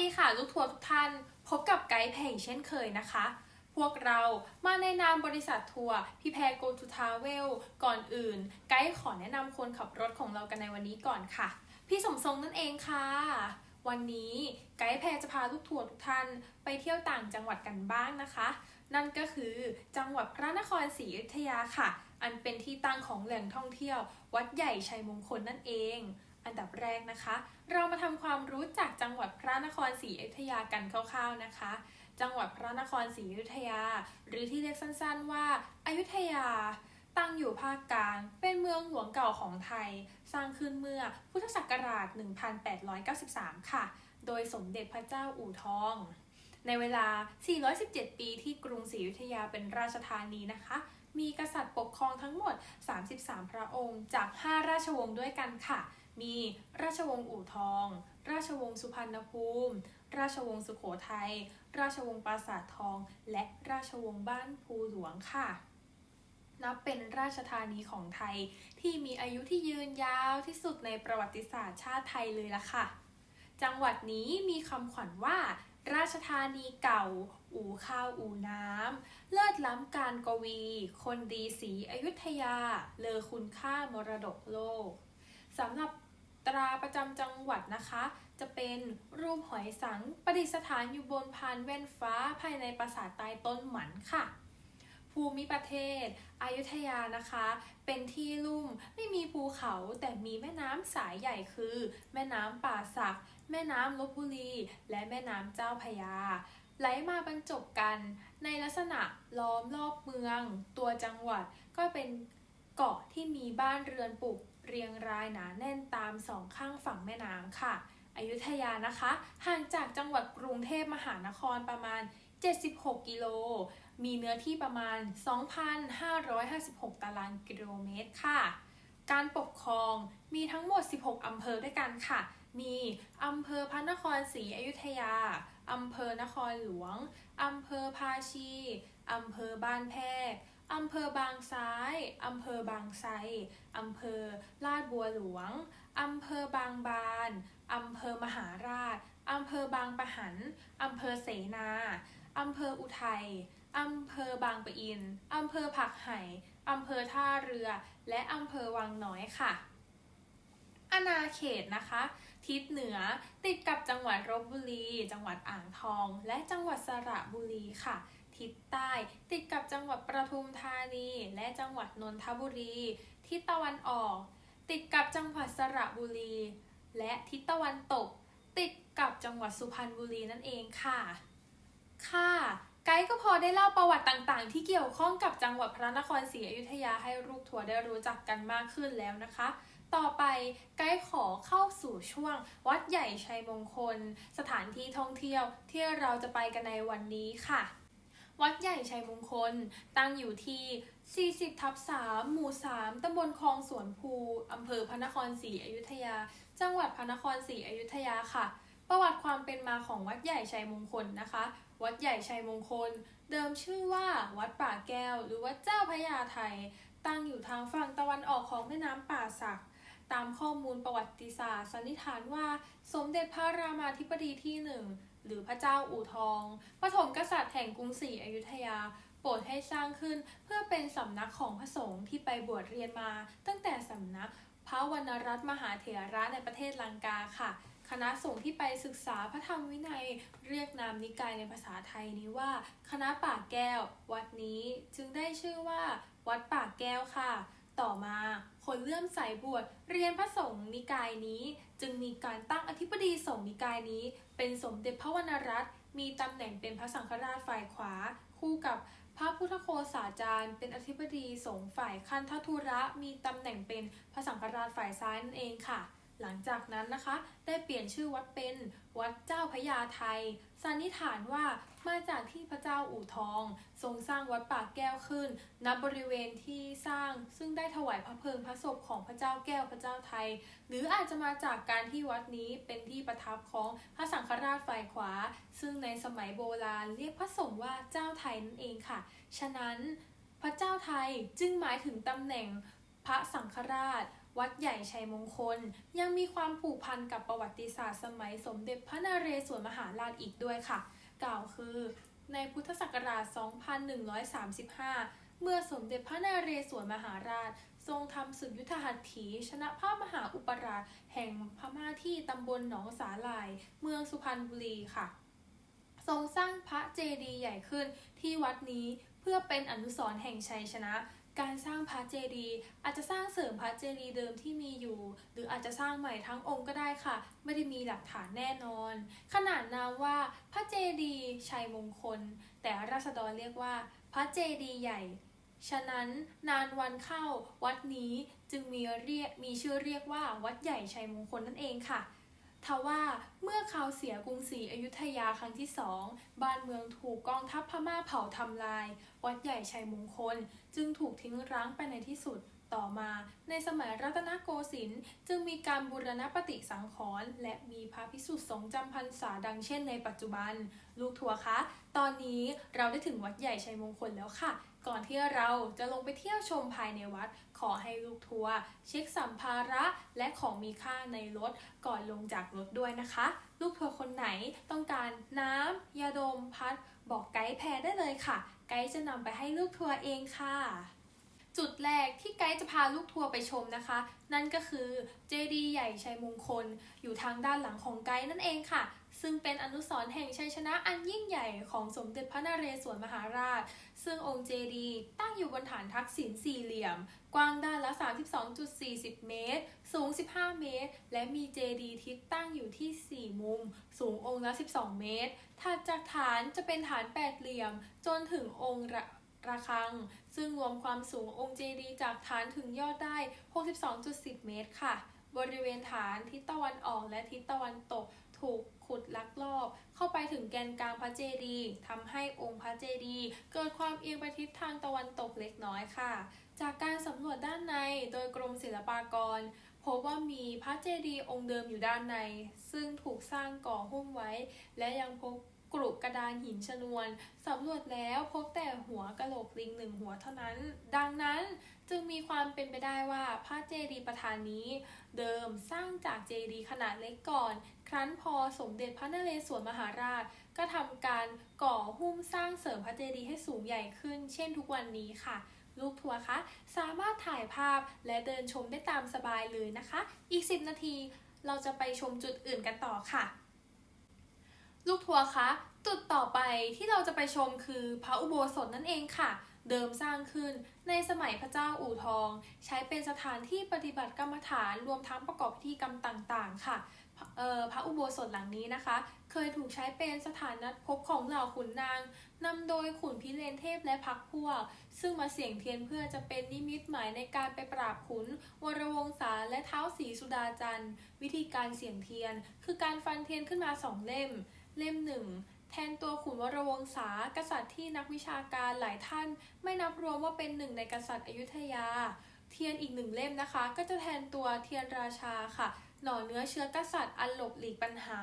ดีค่ะลูกทัวร์ทุกท่าน พบกับไกด์แพรอีกเช่นเคยนะคะ พวกเรามาในนามบริษัททัวร์พี่แพร Go to Travel ก่อนอื่น ไกด์ขอแนะนำคนขับรถของเรากันในวันนี้ก่อนค่ะ พี่สมทรงนั่นเองค่ะ วันนี้ไกด์แพรจะพาลูกทัวร์ทุกท่านไปเที่ยวต่างจังหวัดกันบ้างนะคะ นั่นก็คือจังหวัดพระนครศรีอยุธยาค่ะ อันเป็นที่ตั้งของแหล่งท่องเที่ยว วัดใหญ่ชัยมงคลนั่นเอง อันดับแรกนะคะ เรามาทำความรู้จักจังหวัดพระนครศรีอยุธยากันคร่าวๆนะคะ จังหวัดพระนครศรีอยุธยา หรือที่เรียกสั้นๆว่าอายุทยา ตั้งอยู่ภาคกลาง เป็นเมืองหลวงเก่าของไทย สร้างขึ้นเมื่อพุทธศักราช 1893 ค่ะ โดยสมเด็จพระเจ้าอู่ทอง ในเวลา 417 ปีที่กรุงศรีอยุธยาเป็นราชธานีนะคะมีกษัตริย์ปกครองทั้งหมด 33 พระองค์ จาก 5 ราชวงศ์ด้วยกันค่ะ มีราชวงศ์อู่ทอง ราชวงศ์สุพรรณภูมิ ราชวงศ์สุโขทัย ราชวงศ์ปราสาททอง และราชวงศ์บ้านภูหลวงค่ะ นับเป็นราชธานีของไทยที่มีอายุที่ยืนยาวที่สุดในประวัติศาสตร์ชาติไทยเลยละค่ะ จังหวัดนี้มีคำขวัญว่า ราชธานีเก่า อู่ข้าวอู่น้ำ เลิศล้ำการกวี คนดีศรีอยุธยา เลอคุณค่ามรดกโลกสำหรับ ตราประจำจังหวัดนะคะ จะเป็นรูปหอยสังประดิษฐานอยู่บนพานแว่นฟ้าภายในปราสาทใต้ต้นหมันค่ะ ภูมิประเทศอยุธยานะคะ เป็นที่ลุ่มไม่มีภูเขาแต่มีแม่น้ำสายใหญ่คือ แม่น้ำป่าสัก แม่น้ำลบบุรี และแม่น้ำเจ้าพยาไหลมาบรรจบกันในลักษณะล้อมรอบเมือง ตัวจังหวัดก็เป็นเกาะที่มีบ้านเรือนปลูก เรียงรายหนาแน่นตามสองข้างฝั่งแม่น้ำค่ะ อยุธยานะคะ ห่างจากจังหวัดกรุงเทพมหานครประมาณ 76 กิโล มีเนื้อที่ประมาณ 2,556 ตารางกิโลเมตรค่ะ การปกครองมีทั้งหมด 16 อำเภอด้วยกันค่ะ มีอำเภอพระนครศรีอยุธยา อำเภอนครหลวง อำเภอภาชี อำเภอบ้านแพรก อำเภอบางซ้าย อำเภอบางไทรอำเภอลาดบัวหลวง อำเภอบางบาน อำเภอมหาราช อำเภอบางปะหัน อำเภอเสนา อำเภออุทัย อำเภอบางปะอิน อำเภอผักไห่ อำเภอท่าเรือ และอำเภอวังน้อยค่ะอาณาเขตนะคะ ทิศเหนือติดกับจังหวัดลบบุรี จังหวัดอ่างทอง และจังหวัดสระบุรีค่ะ ทิศใต้ ติดกับจังหวัดประทุมธานี และจังหวัดนนทบุรี ทิศตะวันออก ติดกับจังหวัดสระบุรี และทิศตะวันตก ติดกับจังหวัดสุพรรณบุรีนั่นเองค่ะ ค่ะ ไกด์ก็พอได้เล่าประวัติต่างๆ ที่เกี่ยวข้องกับจังหวัดพระนครศรีอยุธยาให้ลูกทัวร์ได้รู้จักกันมากขึ้นแล้วนะคะต่อไปไกด์ขอเข้าสู่ช่วง วัดใหญ่ชัยมงคล สถานที่ท่องเที่ยวที่เราจะไปกันในวันนี้ค่ะ วัดใหญ่ชัยมงคล ตั้งอยู่ที่ 40 ทับ 3 หมู่ 3 ตำบลคลองสวนภู อำเภอพระนครศรีอยุธยา จังหวัดพระนครศรีอยุธยาค่ะ ประวัติความเป็นมาของวัดใหญ่ชัยมงคลนะคะ วัดใหญ่ชัยมงคล เดิมชื่อว่าวัดป่าแก้ว หรือวัดเจ้าพระยาไทย ตั้งอยู่ทางฝั่งตะวันออกของแม่น้ำป่าสักตามข้อมูลประวัติศาสตร์สันนิษฐานว่า สมเด็จพระรามาธิบดีที่หนึ่ง หรือพระเจ้าอู่ทองปฐมกษัตริย์แห่งกรุงศรีอยุธยาโปรดให้สร้างขึ้นเพื่อเป็นสำนักของพระสงฆ์ที่ไปบวชเรียนมา ตั้งแต่สำนักพระวรรณรัตน์มหาเถระในประเทศลังกาค่ะ คณะสงฆ์ที่ไปศึกษาพระธรรมวินัยเรียกนามนิกายในภาษาไทยนี้ว่า คณะป่าแก้ว วัดนี้จึงได้ชื่อว่า วัดป่าแก้วค่ะ ต่อมาคนเลื่อมใสบวชเรียนพระสงฆ์นิกายนี้ จึงมีการตั้งอธิบดีสงฆ์นิกายนี้ เป็นสมเด็จพระวรรณรัตน์มีตำแหน่งเป็นพระสังฆราชฝ่ายขวา คู่กับพระพุทธโคสาจารย์ เป็นอธิบดีสงฆ์ฝ่ายคันธทุระ มีตำแหน่งเป็นพระสังฆราชฝ่ายซ้ายนั่นเองค่ะ หลังจากนั้นนะคะ ได้เปลี่ยนชื่อวัดเป็นวัดเจ้าพระยาไทย สันนิษฐานว่ามาจากที่พระเจ้าอู่ทอง ทรงสร้างวัดป่าแก้วขึ้น ณ บริเวณที่สร้างซึ่งได้ถวายพระเพลิงพระศพของพระเจ้าแก้วพระเจ้าไทย หรืออาจจะมาจากการที่วัดนี้เป็นที่ประทับของพระสังฆราชฝ่ายขวา ซึ่งในสมัยโบราณเรียกพระสงฆ์ว่าเจ้าไทยนั่นเองค่ะ ฉะนั้นพระเจ้าไทยจึงหมายถึงตำแหน่งพระสังฆราช วัดใหญ่ชัยมงคล ยังมีความผูกพันกับประวัติศาสตร์สมัยสมเด็จพระนเรศวรมหาราชอีกด้วยค่ะ กล่าวคือในพุทธศักราช 2135 เมื่อสมเด็จพระนเรศวรมหาราช ทรงทำศึกยุทธหัตถี ชนะพระมหาอุปราช แห่งพม่าที่ตำบลหนองสาลาย เมืองสุพรรณบุรีค่ะ ทรงสร้างพระเจดีย์ใหญ่ขึ้นที่วัดนี้เพื่อเป็นอนุสรณ์แห่งชัยชนะ การสร้างพระเจดีย์อาจจะสร้างเสริมพระเจดีย์เดิมที่มีอยู่ หรืออาจจะสร้างใหม่ทั้งองค์ก็ได้ค่ะ ไม่ได้มีหลักฐานแน่นอน ขนาดนามว่าพระเจดีย์ชัยมงคล แต่ราษฎรเรียกว่า พระเจดีย์ใหญ่ ฉะนั้นนานวันเข้าวัดนี้จึงมีเรียกมีชื่อเรียกว่าวัดใหญ่ชัยมงคลนั่นเองค่ะ ทว่าเมื่อข่าวเสียกรุงศรีอยุธยาครั้งที่สองบ้านเมืองถูกกองทัพพม่าเผาทำลาย วัดใหญ่ชัยมงคล จึงถูกทิ้งร้างไปในที่สุดต่อมาในสมัยรัตนโกสินทร์จึงมีการบูรณปฏิสังขรณ์และมีพระพิสุทธิ์สงฆ์จำพรรษาดังเช่นในปัจจุบัน ลูกทัวร์คะ ตอนนี้เราได้ถึงวัดใหญ่ชัยมงคลแล้วค่ะ ก่อนที่เราจะลงไปเที่ยวชมภายในวัด ขอให้ลูกทัวร์เช็คสัมภาระและของมีค่าในรถก่อนลงจากรถด้วยนะคะ ลูกทัวร์คนไหนต้องการน้ำยาดมพัด บอกไกด์แพรได้เลยค่ะ ไกด์จะนำไปให้ลูกทัวร์เองค่ะ จุดแรกที่ไกด์จะพาลูกทัวร์ไปชมนะคะ นั่นก็คือเจดีย์ใหญ่ชัยมงคล อยู่ทางด้านหลังของไกด์นั่นเองค่ะ ซึ่งเป็นอนุสรณ์แห่งชัยชนะอันยิ่งใหญ่ของสมเด็จพระนเรศวรมหาราช ซึ่งองค์เจดีย์ตั้งอยู่บนฐานทักษิณสี่เหลี่ยม กว้างด้านละ 32.40 เมตร สูง 15 เมตร และมีเจดีย์ทิศตั้งอยู่ที่ 4 มุม สูงองค์ละ 12 เมตร ถัดจากฐานจะเป็นฐานแปดเหลี่ยม จนถึงองค์ระระฆัง ซึ่งรวมความสูงองค์เจดีย์จากฐานถึงยอดได้ 62.10 เมตรค่ะ บริเวณฐานทิศตะวันออกและทิศตะวันตกถูก ขุดลักลอบ เข้าไปถึงแกนกลางพระเจดีย์ทำให้องค์พระเจดีย์เกิดความเอียงไปทิศทางตะวันตกเล็กน้อยค่ะ จากการสำรวจด้านในโดยกรมศิลปากร พบว่ามีพระเจดีย์องค์เดิมอยู่ด้านใน ซึ่งถูกสร้างก่อหุ้มไว้ และยังพบ กรุกระดานหินชนวนสำรวจแล้วพบแต่หัวกะโหลกลิงหนึ่งหัวเท่านั้น ดังนั้นจึงมีความเป็นไปได้ว่าพระเจดีย์ประธานนี้ เดิมสร้างจากเจดีย์ขนาดเล็กก่อน ครั้นพอสมเด็จพระนเรศวรมหาราช ก็ทำการก่อหุ้มสร้างเสริมพระเจดีย์ให้สูงใหญ่ขึ้น เช่นทุกวันนี้ค่ะลูกทัวร์คะสามารถถ่ายภาพและเดินชมได้ตามสบายเลยนะคะ อีก 10 นาทีเราจะไปชมจุดอื่นกันต่อค่ะ ลูกทัวร์คะ จุดต่อไปที่เราจะไปชมคือพระอุโบสถนั่นเองค่ะ เดิมสร้างขึ้นในสมัยพระเจ้าอู่ทอง ใช้เป็นสถานที่ปฏิบัติกรรมฐานรวมทั้งประกอบพิธีกรรมต่างๆ ค่ะพระอุโบสถหลังนี้นะคะ เคยถูกใช้เป็นสถานนัดพบของเหล่าขุนนางนำโดยขุนพิเรนเทพและพักพวก ซึ่งมาเสี่ยงเทียนเพื่อจะเป็นนิมิตหมายในการไปปราบขุน วรวงศาและเท้าสีสุดาจันทร์ วิธีการเสี่ยงเทียน คือการฟันเทียนขึ้นมาสองเล่ม เล่มหนึ่งแทนตัวขุนวรวงศากษัตริย์ที่นักวิชาการหลายท่าน ไม่นับรวมว่าเป็นหนึ่งในกษัตริย์อยุธยา เทียนอีกหนึ่งเล่มนะคะ ก็จะแทนตัวเทียนราชาค่ะ หน่อเนื้อเชื้อกษัตริย์อันหลบหลีกปัญหา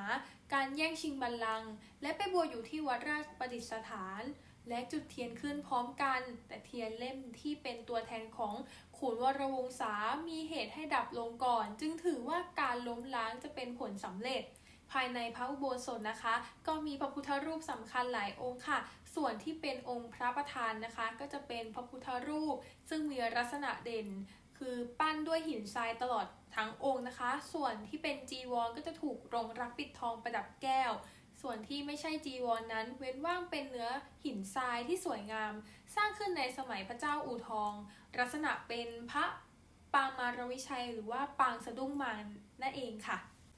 การแย่งชิงบัลลังก์และไปบัวอยู่ที่วัดราชประดิษฐาน และจุดเทียนขึ้นพร้อมกัน แต่เทียนเล่มที่เป็นตัวแทนของขุนวรวงศามีเหตุให้ดับลงก่อน จึงถือว่าการล้มล้างจะเป็นผลสำเร็จ ภายในพระอุโบสถนะคะ ก็มีพระพุทธรูปสำคัญหลายองค์ค่ะ ส่วนที่เป็นองค์พระประธานนะคะ ก็จะเป็นพระพุทธรูป ซึ่งมีลักษณะเด่น คือปั้นด้วยหินทรายตลอดทั้งองค์นะคะ ส่วนที่เป็นจีวรก็จะถูกรงรักปิดทองประดับแก้ว ส่วนที่ไม่ใช่จีวรนนั้น เว้นว่างเป็นเนื้อหินทรายที่สวยงาม สร้างขึ้นในสมัยพระเจ้าอู่ทอง ลักษณะเป็นพระปางมารวิชัยหรือว่าปางสะดุ้งมารนั่นเองค่ะ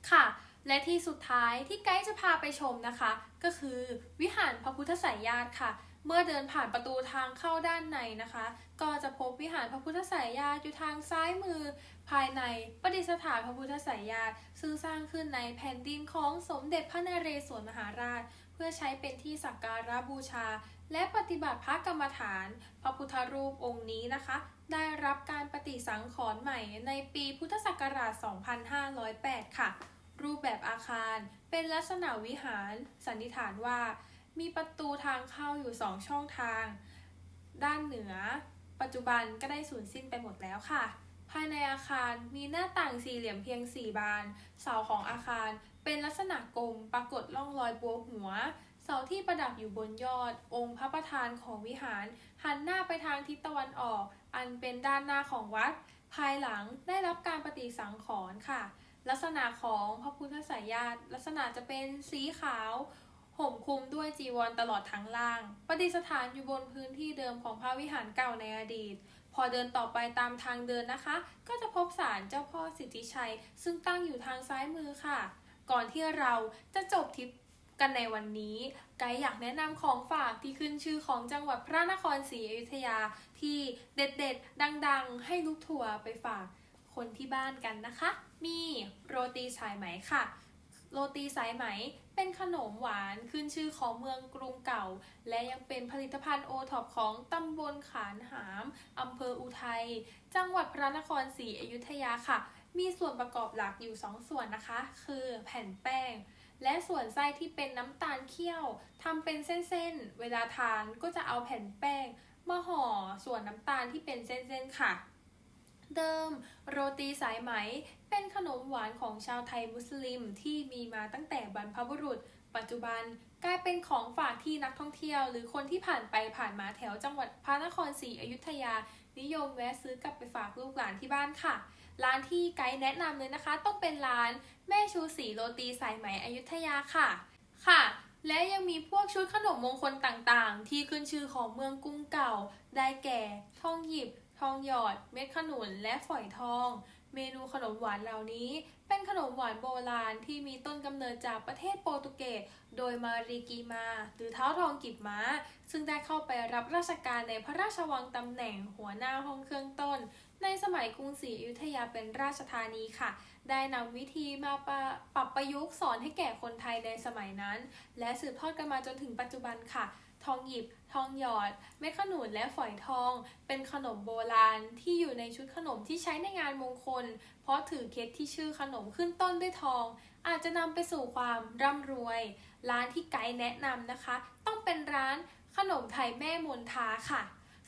ค่ะ และที่สุดท้ายที่ไกด์จะพาไปชมนะคะ ก็คือวิหารพระพุทธไสยญาติค่ะ เมื่อเดินผ่านประตูทางเข้าด้านในนะคะ ก็จะพบวิหารพระพุทธไสยญาติอยู่ทางซ้ายมือ ภายในประดิษฐานพระพุทธไสยญาติซึ่งสร้างขึ้นในแผ่นดินของสมเด็จพระนเรศวรมหาราช เพื่อใช้เป็นที่สักการะบูชา และปฏิบัติพระกรรมฐาน พระพุทธรูปองค์นี้นะคะ ได้รับการปฏิสังขรณ์ใหม่ในปีพุทธศักราช 2508 ค่ะ รูปแบบอาคารเป็นลักษณะวิหาร สันนิษฐานว่า มีประตูทางเข้าอยู่สองช่องทาง ด้านเหนือ ปัจจุบันก็ได้สูญสิ้นไปหมดแล้วค่ะ ภายในอาคารมีหน้าต่างสี่เหลี่ยมเพียง 4 บาน เสาของอาคารเป็นลักษณะกลมปรากฏร่องรอยบัวหัว เสาที่ประดับอยู่บนยอด องค์พระประธานของวิหารหันหน้าไปทางทิศตะวันออก อันเป็นด้านหน้าของวัด ภายหลังได้รับการปฏิสังขรณ์ค่ะ ลักษณะของพระพุทธสายญาติลักษณะจะเป็นสีขาวห่มคลุมด้วยจีวรตลอดทั้งล่าง ประดิษฐานอยู่บนพื้นที่เดิมของพระวิหารเก่าในอดีต พอเดินต่อไปตามทางเดินนะคะ ก็จะพบศาลเจ้าพ่อสิทธิชัย ซึ่งตั้งอยู่ทางซ้ายมือค่ะ ก่อนที่เราจะจบทริปกันในวันนี้ไกด์อยากแนะนำของฝากที่ขึ้นชื่อของจังหวัดพระนครศรีอยุธยาที่เด็ดๆ ดัง ๆ ให้ลูกทัวร์ไปฝาก คนที่บ้านกันนะคะ มีโรตีสายไหมค่ะ โรตีสายไหมเป็นขนมหวานขึ้นชื่อของเมืองกรุงเก่า และยังเป็นผลิตภัณฑ์โอท็อปของตำบลขานหามอำเภออุทัย จังหวัดพระนครศรีอยุธยาค่ะ มีส่วนประกอบหลักอยู่ 2 ส่วนนะคะ คือแผ่นแป้ง และส่วนไส้ที่เป็นน้ำตาลเคี่ยวทำเป็นเส้นๆ เวลาทานก็จะเอาแผ่นแป้งมาห่อส่วนน้ำตาลที่เป็นเส้นๆค่ะ เดิมโรตีสายไหมเป็นขนมหวานของชาวไทยมุสลิมที่มีมาตั้งแต่บรรพบุรุษ ปัจจุบันกลายเป็นของฝากที่นักท่องเที่ยว หรือคนที่ผ่านไปผ่านมาแถวจังหวัดพระนครศรีอยุธยา นิยมแวะซื้อกลับไปฝากลูกหลานที่บ้านค่ะ ร้านที่ไกด์แนะนำเลยนะคะ ต้องเป็นร้านแม่ชูศรีโรตีสายไหมอยุธยาค่ะ ค่ะและยังมีพวกชุดขนมมงคลต่างๆ ที่ขึ้นชื่อของเมืองกรุงเก่า ได้แก่ ทองหยิบ ทองหยอด เม็ดขนุน และฝอยทอง เมนูขนมหวานเหล่านี้ เป็นขนมหวานโบราณที่มีต้นกำเนิดจากประเทศโปรตุเกส โดยมารีกีมา หรือเท้าทองกิบม้า ซึ่งได้เข้าไปรับราชการในพระราชวังตำแหน่งหัวหน้าห้องเครื่องต้น ในสมัยกรุงศรีอยุธยาเป็นราชธานีค่ะ ได้นำวิธีมาปะปรับประยุกต์สอนให้แก่คนไทยในสมัยนั้น และสืบทอดกันมาจนถึงปัจจุบันค่ะ ทองหยิบ ทองหยอด เม็ดขนุนและฝอยทอง เป็นขนมโบราณที่อยู่ในชุดขนมที่ใช้ในงานมงคล เพราะถือเคล็ดที่ชื่อขนมขึ้นต้นด้วยทอง อาจจะนำไปสู่ความร่ำรวย ร้านที่ไกด์แนะนำนะคะ ต้องเป็นร้านขนมไทยแม่มนทาค่ะ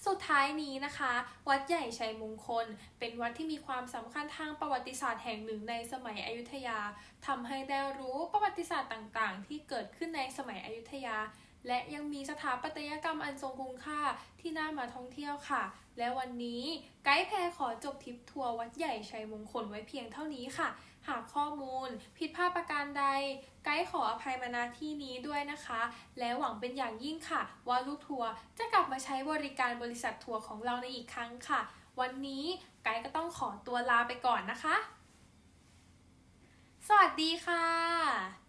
สุดท้ายนี้นะคะ วัดใหญ่ชัยมงคล เป็นวัดที่มีความสำคัญทางประวัติศาสตร์แห่งหนึ่งในสมัยอยุธยาทำให้ได้รู้ประวัติศาสตร์ต่างๆ ที่เกิดขึ้นในสมัยอยุธยา และยังมีสถาปัตยกรรมอันทรงคุณค่าที่น่ามาท่องเที่ยวค่ะ และวันนี้ไกด์แพรขอจบทริปทัวร์วัดใหญ่ชัยมงคลไว้เพียงเท่านี้ค่ะ หากข้อมูล ผิดพลาดประการใด ไกด์ขออภัยมาณที่นี้ด้วยนะคะ และหวังเป็นอย่างยิ่งค่ะ ว่าลูกทัวร์จะกลับมาใช้บริการบริษัททัวร์ของเราในอีกครั้งค่ะ วันนี้ไกด์ก็ต้องขอตัวลาไปก่อนนะคะ สวัสดีค่ะ